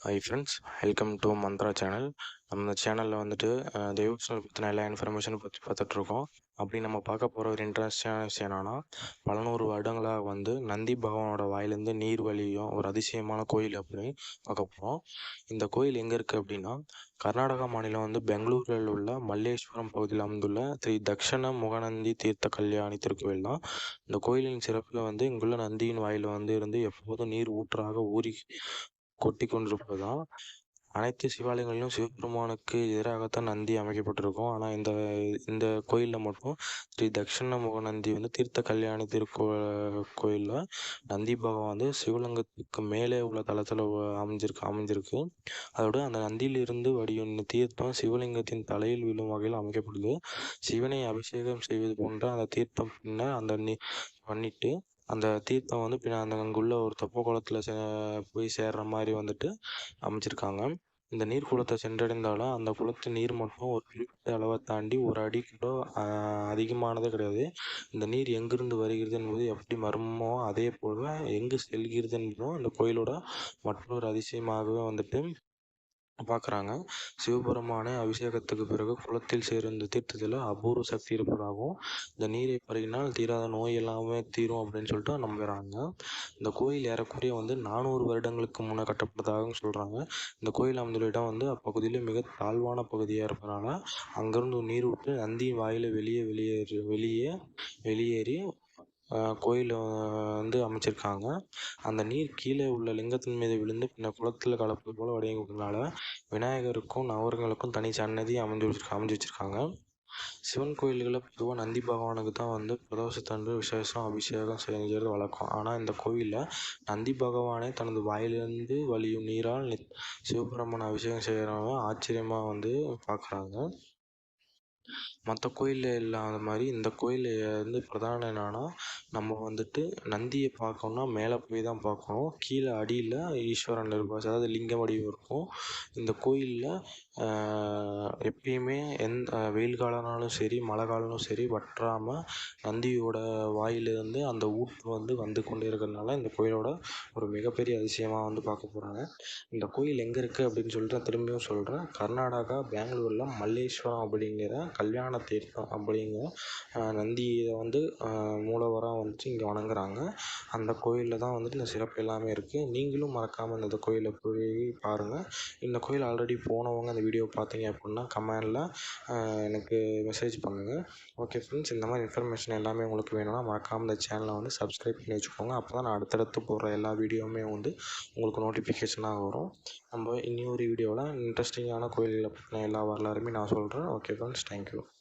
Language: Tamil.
Hi friends welcome to Mantra channel நம்ம சேனலில் வந்துட்டு அஹ், பற்றின எல்லா இன்ஃபர்மேஷனும் பற்றி பார்த்துட்ருக்கோம். அப்படி நம்ம பார்க்க போகிற ஒரு இன்ட்ரெஸ்டான விஷயம் என்னன்னா பல நூறு வருடங்களாக வந்து நந்தி பகவானோட வாயிலேருந்து நீர் வழியும் ஒரு அதிசயமான கோயில் அப்படின்னு பார்க்க போகிறோம் இந்த கோயில் எங்கே இருக்குது அப்படின்னா கர்நாடகா மாநிலம் வந்து பெங்களூரில் உள்ள மல்லேஸ்வரம் பகுதியில் அமைந்துள்ள ஸ்ரீ தக்ஷண முகநந்தி தீர்த்த கல்யாணி திருக்கோயில் தான். இந்த கோயிலின் சிறப்பில் வந்து இங்குள்ள நந்தியின் வாயில் வந்து இருந்து எப்போதும் நீர் ஊற்றாக ஊறி கொட்டி கொண்டிருப்பதுதான் அனைத்து சிவாலயங்களிலும் சிவபெருமானுக்கு எதிராகத்தான் நந்தி அமைக்கப்பட்டிருக்கும். ஆனால் இந்த இந்த கோயிலில் மட்டும் ஸ்ரீ தட்சிணமுக நந்தி வந்து தீர்த்த கல்யாணி திருக்கோ கோயிலில் நந்தி பகவான் வந்து சிவலிங்கத்துக்கு மேலே உள்ள தளத்தில் அமைஞ்சிருக்கு அமைஞ்சிருக்கு. அதோட அந்த நந்தியிலிருந்து வடியும் தீர்த்தம் சிவலிங்கத்தின் தலையில் விழும் வகையில் அமைக்கப்படுது. சிவனை அபிஷேகம் செய்வது போன்ற அந்த தீர்த்தம் பின்னர் அந்த நீ பண்ணிட்டு அந்த தீர்த்தம் வந்து பின்ன அந்த அங்குள்ள ஒரு தெப்ப குளத்தில் சே போய் சேர்ற மாதிரி வந்துட்டு அமைச்சிருக்காங்க. இந்த நீர் குளத்தை சென்றடைந்தாலும் அந்த குளத்து நீர் மட்டும் ஒரு குறிப்பிட்ட அளவை தாண்டி ஒரு அடி கூட அதிகமானதே கிடையாது. இந்த நீர் எங்கிருந்து வருகிறது என்பது எப்படி மர்மமோ அதே போல எங்கு செல்கிறது என்பதும் அந்த கோயிலோட மற்றொரு அதிசயமாகவே வந்துட்டு பார்க்குறாங்க. சிவபெருமானை அபிஷேகத்துக்கு பிறகு குளத்தில் சேர்ந்த தீர்த்தத்தில் அபூர்வ சக்தி இருப்பதாகவும் இந்த நீரை பருகினால் தீராத நோய் எல்லாமே தீரும் அப்படின்னு சொல்லிட்டு நம்புகிறாங்க இந்த கோயில் ஏறக்குறைய வந்து நானூறு வருடங்களுக்கு முன்னே கட்டப்பட்டதாகவும் சொல்கிறாங்க இந்த கோயில் அமைந்துள்ள இடம் வந்து அப்பகுதியில் மிக தாழ்வான பகுதியாக இருப்பதனால அங்கேருந்து நீர் விட்டு நந்தியின் வாயில் வெளியே வெளியேறி வெளியே வெளியேறி கோயில் வந்து அமைச்சிருக்காங்க. அந்த நீர் கீழே உள்ள லிங்கத்தின் மீது விழுந்து பின்னர் குளத்தில் கலப்பது போல வடிவமைக்கிறதுனால விநாயகருக்கும் நவர்களுக்கும் தனி சன்னதி அமைஞ்சு வச்சிருக்க அமைஞ்சு வச்சுருக்காங்க. சிவன் கோயில்களில் பொதுவாக நந்தி பகவானுக்கு தான் வந்து பிரதோஷத்தன்று விசேஷம் அபிஷேகம் செஞ்சது வழக்கம். ஆனால் இந்த கோயிலில் நந்தி பகவானே தனது வாயிலிருந்து வழியும் நீரால் சிவபிரமணன் சிவபெருமான் அபிஷேகம் செய்கிறவங்க ஆச்சரியமாக வந்து பார்க்குறாங்க மற்ற கோயிலில் இல்லாத மாதிரி இந்த கோயிலில் வந்து பிரதானம் என்னென்னா நம்ம வந்துட்டு நந்தியை பார்க்கணுன்னா மேலே போய் தான் பார்க்கணும். கீழே அடியில் ஈஸ்வரன் இருப்பார் அதாவது லிங்க வடிவம் இருக்கும். இந்த கோயிலில் எப்பயுமே எந்த வெயில் காலம்னாலும் சரி மழை காலம்னாலும் சரி வற்றாமல் நந்தியோட வாயிலிருந்து அந்த ஊற்று வந்து வந்து கொண்டே இருக்கிறதுனால இந்த கோயிலோட ஒரு மிகப்பெரிய அதிசயமாக வந்து பார்க்க போகிறாங்க இந்த கோயில் எங்கே இருக்குது அப்படின்னு சொல்லிட்டு நான் திரும்பியும் சொல்கிறேன் கர்நாடகா பெங்களூரில் மல்லேஸ்வரம் அப்படிங்கிற கல்யாண தீர்த்தம் அப்படிங்கிற நந்தியை வந்து மூலவராக வந்துட்டு இங்கே வணங்குறாங்க. அந்த கோயிலில் தான் வந்துட்டு இந்த சிறப்பு எல்லாமே இருக்குது நீங்களும் மறக்காமல் இந்த கோயிலை போய் பாருங்கள் இந்த கோயில் ஆல்ரெடி போனவங்க அந்த வீடியோ பார்த்தீங்க அப்படின்னா கமெண்டில் எனக்கு மெசேஜ் பண்ணுங்கள் ஓகே ஃப்ரெண்ட்ஸ் இந்த மாதிரி இன்ஃபர்மேஷன் எல்லாமே உங்களுக்கு வேணும்னா மறக்காமல் இந்த சேனலை வந்து சப்ஸ்கிரைப் பண்ணி வச்சுக்கோங்க. அப்போ தான் நான் அடுத்தடுத்து போடுற எல்லா வீடியோவுமே வந்து உங்களுக்கு நோட்டிஃபிகேஷனாக வரும். நம்ம இன்னொரு வீடியோவில் இன்ட்ரெஸ்டிங்கான கோயில்களை பற்றின எல்லா வரலாறுமே நான் சொல்கிறேன் ஓகே ஃப்ரெண்ட்ஸ் தேங்க்யூ control